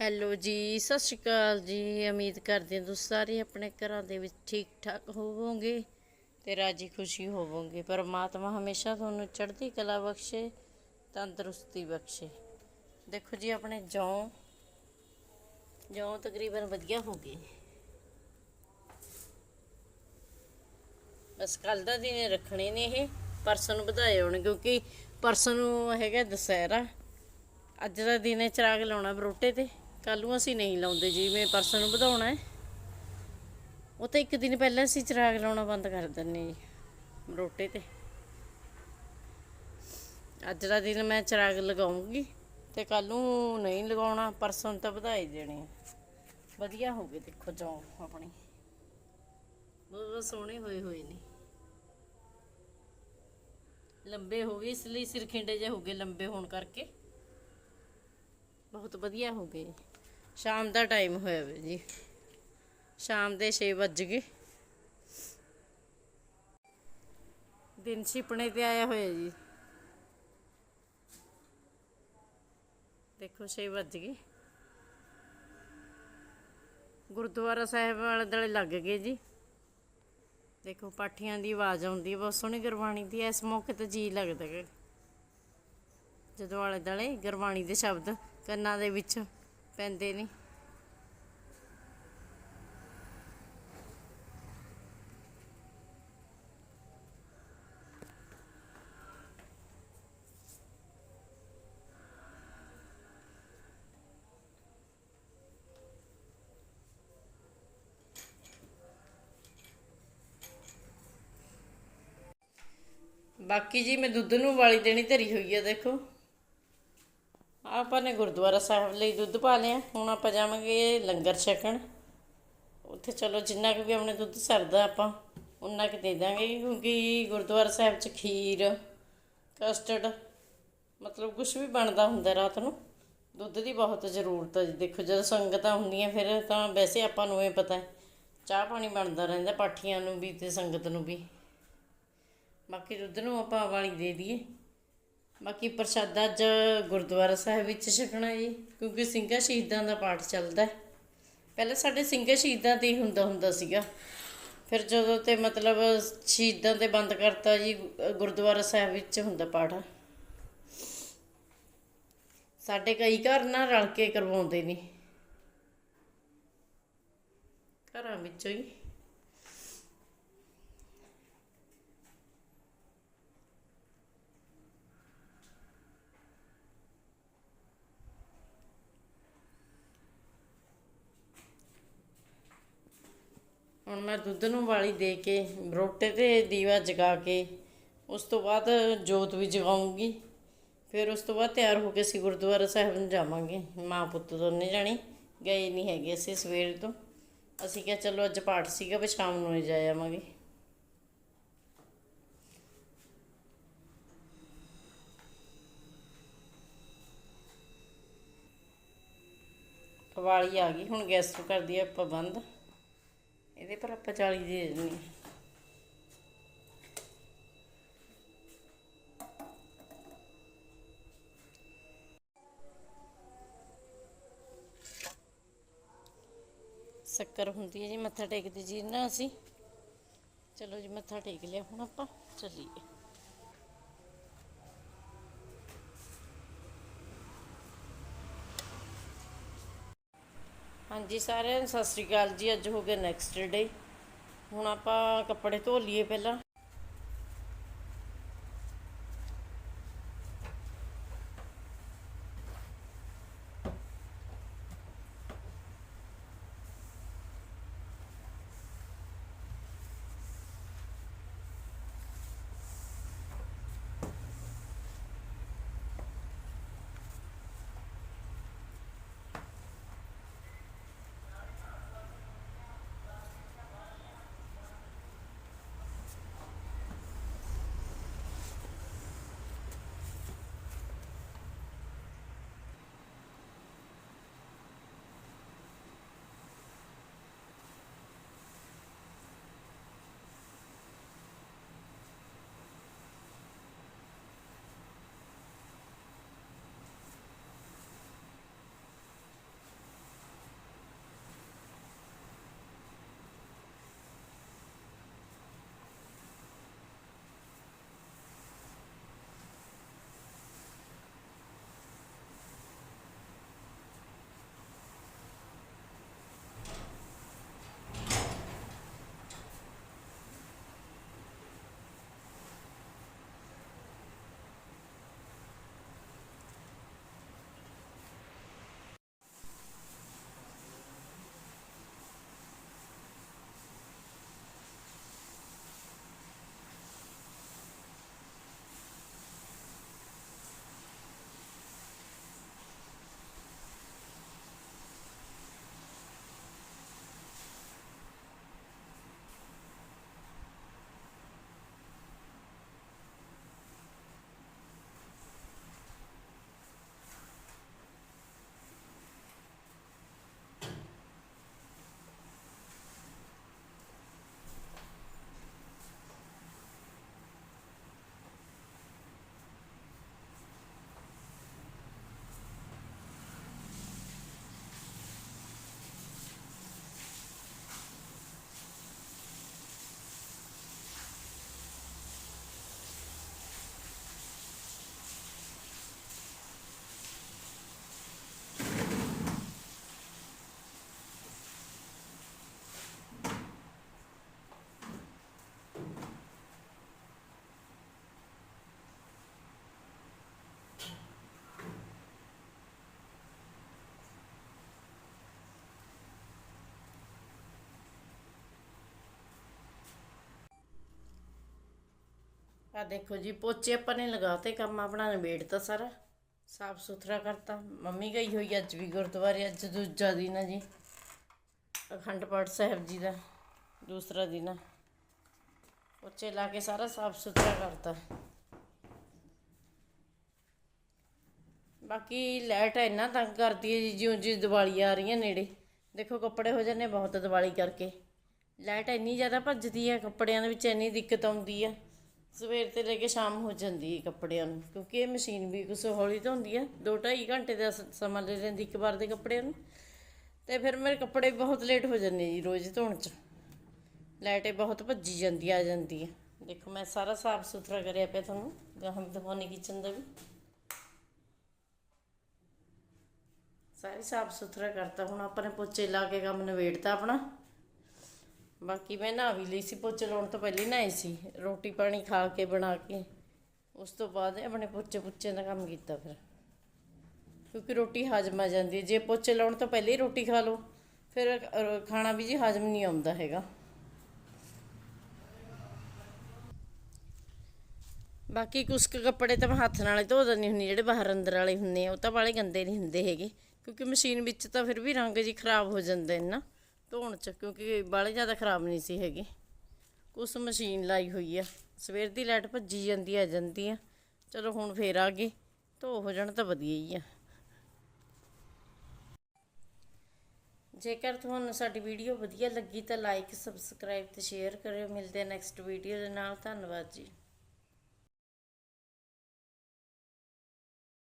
Hello ਜੀ, ਸਤਿ ਸ਼੍ਰੀ ਅਕਾਲ ਜੀ। ਉਮੀਦ ਕਰਦੇ ਹਾਂ ਤੁਸੀਂ ਸਾਰੇ ਆਪਣੇ ਘਰਾਂ ਦੇ ਵਿੱਚ ਠੀਕ ਠਾਕ ਹੋਵੋਗੇ ਤੇ ਰਾਜੀ ਖੁਸ਼ੀ ਹੋਵੋਗੇ। ਪਰਮਾਤਮਾ ਹਮੇਸ਼ਾ ਤੁਹਾਨੂੰ ਚੜ੍ਹਦੀ ਕਲਾ ਬਖਸ਼ੇ, ਤੰਦਰੁਸਤੀ ਬਖਸ਼ੇ। ਦੇਖੋ ਜੀ, ਆਪਣੇ ਜੌਂ ਜੌਂ ਤਕਰੀਬਨ ਵਧੀਆ ਹੋ ਗਏ। ਬਸ ਕੱਲ ਦਾ ਦਿਨ ਰੱਖਣੇ ਨੇ ਇਹ, ਪਰਸੋਂ ਨੂੰ ਵਧਾਏ ਹੋਣ, ਕਿਉਂਕਿ ਪਰਸੋਂ ਨੂੰ ਹੈਗਾ ਦੁਸਹਿਰਾ। ਅੱਜ ਦਾ ਦਿਨ ਹੈ ਚਿਰਾਗ ਲਾਉਣਾ ਬਰੋਟੇ ਤੇ। ਕੱਲ ਨੂੰ ਅਸੀਂ ਨਹੀਂ ਲਾਉਂਦੇ ਜਿਵੇਂ ਪਰਸੋਂ ਨੂੰ ਵਧਾਉਣਾ ਹੈ। ਉਹ ਤਾਂ ਇੱਕ ਦਿਨ ਪਹਿਲਾਂ ਅਸੀਂ ਚਿਰਾਗ ਲਾਉਣਾ ਬੰਦ ਕਰ ਦਿੰਨੇ ਜੀ ਬਰੋਟੇ ਤੇ। ਅੱਜ ਦਾ ਦਿਨ ਮੈਂ ਚਿਰਾਗ ਲਗਾਉਂਗੀ ਤੇ ਕੱਲ ਨੂੰ ਨਹੀਂ ਲਗਾਉਣਾ, ਪਰਸੋਂ ਤਾਂ ਵਧਾਈ ਦੇਣੇ ਵਧੀਆ ਹੋ ਗਏ ਦੇਖੋ ਜੌਂ ਆਪਣੀ। ਬਹੁਤ ਬਹੁਤ ਸੋਹਣੇ ਹੋਏ ਹੋਏ ਨੇ। ਲੰਬੇ ਹੋ ਗਏ, ਇਸ ਲਈ ਸਿਰ ਖਿੰਡੇ ਜੇ ਹੋ ਗਏ ਲੰਬੇ ਹੋਣ ਕਰਕੇ। ਬਹੁਤ ਵਧੀਆ ਹੋ ਗਏ। ਸ਼ਾਮ ਦਾ ਟਾਈਮ ਹੋਇਆ ਵੇ ਜੀ। ਸ਼ਾਮ ਦੇ 6 ਵੱਜ ਗਏ। ਦਿਨ ਛਿਪਣੇ ਤੇ ਆਇਆ ਹੋਇਆ ਜੀ। ਦੇਖੋ 6 ਵੱਜ ਗਏ। ਗੁਰਦੁਆਰਾ ਸਾਹਿਬ ਵਾਲੇ ਦਲੇ ਲੱਗ ਗਏ ਜੀ। ਦੇਖੋ ਪਾਠੀਆਂ ਦੀ ਆਵਾਜ਼ ਆਉਂਦੀ ਹੈ ਬਹੁਤ ਸੋਹਣੀ ਗੁਰਬਾਣੀ ਦੀ, ਇਸ ਮੌਕੇ ਤੇ ਜੀ ਲੱਗਦਾ ਜਦੋਂ ਆਲੇ ਦਲੇ ਗੁਰਬਾਣੀ ਦੇ ਸ਼ਬਦ ਕੰਨਾਂ ਦੇ ਵਿੱਚ ਪੈਂਦੇ ਨੇ। ਬਾਕੀ ਜੀ ਮੈਂ ਦੁੱਧ ਨੂੰ ਵਾਲੀ ਦੇਣੀ ਧਰੀ ਹੋਈ ਆ ਦੇਖੋ। ਆਪਾਂ ਨੇ ਗੁਰਦੁਆਰਾ ਸਾਹਿਬ ਲਈ ਦੁੱਧ ਪਾ ਲਿਆ। ਹੁਣ ਆਪਾਂ ਜਾਵਾਂਗੇ ਲੰਗਰ ਛਕਣ। ਉੱਥੇ ਚਲੋ ਜਿੰਨਾ ਕੁ ਵੀ ਆਪਣੇ ਦੁੱਧ ਸਰਦਾ ਆਪਾਂ, ਉਨਾ ਕੁ ਦੇ ਦਾਂਗੇ ਕਿਉਂਕਿ ਗੁਰਦੁਆਰਾ ਸਾਹਿਬ 'ਚ ਖੀਰ ਕਸਟਰਡ ਮਤਲਬ ਕੁਝ ਵੀ ਬਣਦਾ ਹੁੰਦਾ ਰਾਤ ਨੂੰ, ਦੁੱਧ ਦੀ ਬਹੁਤ ਜ਼ਰੂਰਤ ਹੈ ਜੀ। ਦੇਖੋ ਜਦੋਂ ਸੰਗਤਾਂ ਹੁੰਦੀਆਂ ਫਿਰ ਤਾਂ ਵੈਸੇ ਆਪਾਂ ਨੂੰ ਇਹ ਪਤਾ ਹੈ, ਚਾਹ ਪਾਣੀ ਬਣਦਾ ਰਹਿੰਦਾ ਪਾਠੀਆਂ ਨੂੰ ਵੀ ਤੇ ਸੰਗਤ ਨੂੰ ਵੀ। ਬਾਕੀ ਦੁੱਧ ਨੂੰ ਆਪਾਂ ਵਾਲੀ ਦੇ ਦਈਏ। ਬਾਕੀ ਪ੍ਰਸ਼ਾਦਾ ਅੱਜ ਗੁਰਦੁਆਰਾ ਸਾਹਿਬ ਵਿੱਚ ਛਕਣਾ ਜੀ, ਕਿਉਂਕਿ ਸਿੰਘਾਂ ਸ਼ਹੀਦਾਂ ਦਾ ਪਾਠ ਚੱਲਦਾ ਹੈ। ਪਹਿਲਾਂ ਸਾਡੇ ਸਿੰਘਾਂ ਸ਼ਹੀਦਾਂ ਤੇ ਹੀ ਹੁੰਦਾ ਹੁੰਦਾ ਸੀਗਾ। ਫਿਰ ਜਦੋਂ ਤੇ ਮਤਲਬ ਸ਼ਹੀਦਾਂ ਤੇ ਬੰਦ ਕਰਤਾ ਜੀ ਗੁਰਦੁਆਰਾ ਸਾਹਿਬ ਵਿੱਚ ਹੁੰਦਾ ਪਾਠ। ਸਾਡੇ ਕਈ ਘਰ ਨਾ ਰਲ ਕੇ ਕਰਵਾਉਂਦੇ ਨੇ। ਘਰਾਂ ਵਿੱਚੋਂ ਹੀ। ਹੁਣ ਮੈਂ ਦੁੱਧ ਨੂੰ ਵਾਲੀ ਦੇ ਕੇ, ਰੋਟੇ ਤੇ ਦੀਵਾ ਜਗਾ ਕੇ, ਉਸ ਤੋਂ ਬਾਅਦ ਜੋਤ ਵੀ ਜਗਾਉਂਗੀ। ਫਿਰ ਉਸ ਤੋਂ ਬਾਅਦ ਤਿਆਰ ਹੋ ਕੇ ਅਸੀਂ ਗੁਰਦੁਆਰਾ ਸਾਹਿਬ ਨੂੰ ਜਾਵਾਂਗੇ। ਮਾਂ ਪੁੱਤ ਦੋਨੇ ਜਾਣੇ ਗਏ ਨਹੀਂ ਹੈਗੇ ਅਸੀਂ ਸਵੇਰ ਤੋਂ। ਅਸੀਂ ਕਿਹਾ ਚਲੋ ਅੱਜ ਪਾਠ ਸੀਗਾ ਵੀ ਸ਼ਾਮ ਨੂੰ ਹੀ ਜਾ ਆਵਾਂਗੇ। ਵਾਲੀ ਆ ਗਈ, ਹੁਣ ਗੈਸ ਨੂੰ ਕਰਦੀ ਆ ਆਪਾਂ ਬੰਦ। ਇਹਦੇ ਪਰ ਆਪਾਂ 40 ਦੇ ਦੇਣੀ ਆ। ਸ਼ੱਕਰ ਹੁੰਦੀ ਹੈ ਜੀ, ਮੱਥਾ ਟੇਕਦੇ ਜੀ ਨਾ ਅਸੀਂ ਚਲੋ ਜੀ, ਮੱਥਾ ਟੇਕ ਲਿਆ ਹੁਣ ਆਪਾਂ, ਚੱਲੀਏ ਹਾਂਜੀ, ਸਾਰਿਆਂ ਨੂੰ ਸਤਿ ਸ੍ਰੀ ਅਕਾਲ ਜੀ। ਅੱਜ ਹੋ ਗਿਆ ਨੈਕਸਟ ਡੇ ਹੁਣ ਆਪਾਂ ਕੱਪੜੇ ਧੋ ਲਈਏ ਪਹਿਲਾਂ। ਆ ਦੇਖੋ ਜੀ, ਪੋਚੇ ਆਪਾਂ ਨੇ ਲਗਾਤੇ ਕੰਮ ਆਪਣਾ ਨਿਬੇੜਤਾ ਸਾਰਾ। ਸਾਫ਼ ਸੁਥਰਾ ਕਰਤਾ। ਮੰਮੀ ਗਈ ਹੋਈ ਅੱਜ ਵੀ ਗੁਰਦੁਆਰੇ, ਅੱਜ ਦੂਜਾ ਦਿਨ ਹੈ ਜੀ। ਅਖੰਡ ਪਾਠ ਸਾਹਿਬ ਜੀ ਦਾ, ਦੂਸਰਾ ਦਿਨ ਆ। ਪੋਚੇ ਲਾ ਕੇ ਸਾਰਾ ਸਾਫ਼ ਸੁਥਰਾ ਕਰਤਾ। ਬਾਕੀ ਲਾਈਟ ਇੰਨਾ ਤੰਗ ਕਰਦੀ ਹੈ ਜੀ, ਜਿਉਂ ਜਿਉਂ ਦੀਵਾਲੀ ਆ ਰਹੀ ਹੈ ਨੇੜੇ। ਦੇਖੋ, ਕੱਪੜੇ ਹੋ ਜਾਂਦੇ ਬਹੁਤ ਦੀਵਾਲੀ ਕਰਕੇ। ਲਾਈਟ ਇੰਨੀ ਜ਼ਿਆਦਾ ਭੱਜਦੀ ਹੈ ਕੱਪੜਿਆਂ ਦੇ ਵਿੱਚ ਇੰਨੀ ਦਿੱਕਤ ਆਉਂਦੀ ਹੈ ਸਵੇਰ ਤੇ ਲੈ ਕੇ ਸ਼ਾਮ ਹੋ ਜਾਂਦੀ ਹੈ ਕੱਪੜਿਆਂ ਨੂੰ, ਕਿਉਂਕਿ ਇਹ ਮਸ਼ੀਨ ਵੀ ਕੁਛ ਹੌਲੀ ਧੋਂਦੀ ਆ 2.5 ਘੰਟੇ ਦਾ ਸਮਾਂ ਲੈ ਲੈਂਦੀ ਇੱਕ ਵਾਰ ਦੇ ਕੱਪੜਿਆਂ ਨੂੰ। ਤੇ ਫਿਰ ਮੇਰੇ ਕੱਪੜੇ ਬਹੁਤ ਲੇਟ ਹੋ ਜਾਂਦੇ ਜੀ ਰੋਜ਼ ਧੋਣ 'ਚ। ਲਾਈਟ ਬਹੁਤ ਭੱਜੀ ਜਾਂਦੀ, ਆ ਜਾਂਦੀ ਹੈ। ਦੇਖੋ ਮੈਂ ਸਾਰਾ ਸਾਫ਼ ਸੁਥਰਾ ਕਰਿਆ ਪਿਆ ਤੁਹਾਨੂੰ ਗਾਹਾਂ ਵੀ ਦਿਖਾਉਣੀ ਕਿਚਨ ਦਾ ਵੀ। ਸਾਰੀ ਸਾਫ਼ ਸੁਥਰਾ ਕਰਤਾ, ਹੁਣ ਆਪਾਂ ਨੇ ਪੋਚੇ ਲਾ ਕੇ ਕੰਮ ਨਵੇੜਤਾ ਆਪਣਾ। ਬਾਕੀ ਮੈਂ ਨਹਾ ਵੀ ਲਈ ਸੀ, ਪੋਚੇ ਲਾਉਣ ਤੋਂ ਪਹਿਲੇ ਨਹਾਈ ਸੀ। ਰੋਟੀ ਪਾਣੀ ਖਾ ਕੇ, ਬਣਾ ਕੇ, ਉਸ ਤੋਂ ਬਾਅਦ ਆਪਣੇ ਪੋਚੇ ਪੁੱਚੇ ਦਾ ਕੰਮ ਕੀਤਾ ਫਿਰ। ਕਿਉਂਕਿ ਰੋਟੀ ਹਾਜ਼ਮ ਆ ਜਾਂਦੀ ਹੈ। ਜੇ ਪੋਚੇ ਲਾਉਣ ਤੋਂ ਪਹਿਲੇ ਹੀ ਰੋਟੀ ਖਾ ਲਓ, ਫਿਰ ਖਾਣਾ ਵੀ ਜੀ ਹਾਜ਼ਮ ਨਹੀਂ ਆਉਂਦਾ ਹੈਗਾ। ਬਾਕੀ ਕੁਛ ਕੱਪੜੇ ਤਾਂ ਮੈਂ ਹੱਥ ਨਾਲ ਹੀ ਧੋ ਦਿੰਦੀ ਹੁੰਦੀ, ਜਿਹੜੇ ਬਾਹਰ ਅੰਦਰ ਵਾਲੇ ਹੁੰਦੇ ਆ, ਉਹ ਤਾਂ ਵਾਲੇ ਗੰਦੇ ਨਹੀਂ ਹੁੰਦੇ ਹੈਗੇ। ਕਿਉਂਕਿ ਮਸ਼ੀਨ ਵਿੱਚ ਤਾਂ ਫਿਰ ਵੀ ਰੰਗ ਜੀ ਖਰਾਬ ਹੋ ਜਾਂਦੇ ਨੇ ਨਾ ਧੋਣ ਚ, ਕਿਉਂਕਿ ਬਾਲੇ ਜ਼ਿਆਦਾ ਖਰਾਬ ਨਹੀਂ ਸੀ ਹੈਗੇ। ਕੁਛ ਮਸ਼ੀਨ ਲਾਈ ਹੋਈ ਆ। ਸਵੇਰ ਦੀ ਲਾਈਟ ਭੱਜੀ ਜਾਂਦੀ, ਆ ਜਾਂਦੀ ਆ। ਚਲੋ ਹੁਣ ਫੇਰ ਆ ਗਈ ਧੋ ਹੋ ਜਾਣ ਤਾਂ ਵਧੀਆ ਹੀ ਆ। ਜੇਕਰ ਤੁਹਾਨੂੰ ਸਾਡੀ ਵੀਡੀਓ ਵਧੀਆ ਲੱਗੀ ਤਾਂ ਲਾਈਕ ਸਬਸਕ੍ਰਾਈਬ ਤੇ ਸ਼ੇਅਰ ਕਰਿਓ। ਮਿਲਦੇ ਨੈਕਸਟ ਵੀਡੀਓ ਦੇ ਨਾਲ। ਧੰਨਵਾਦ ਜੀ।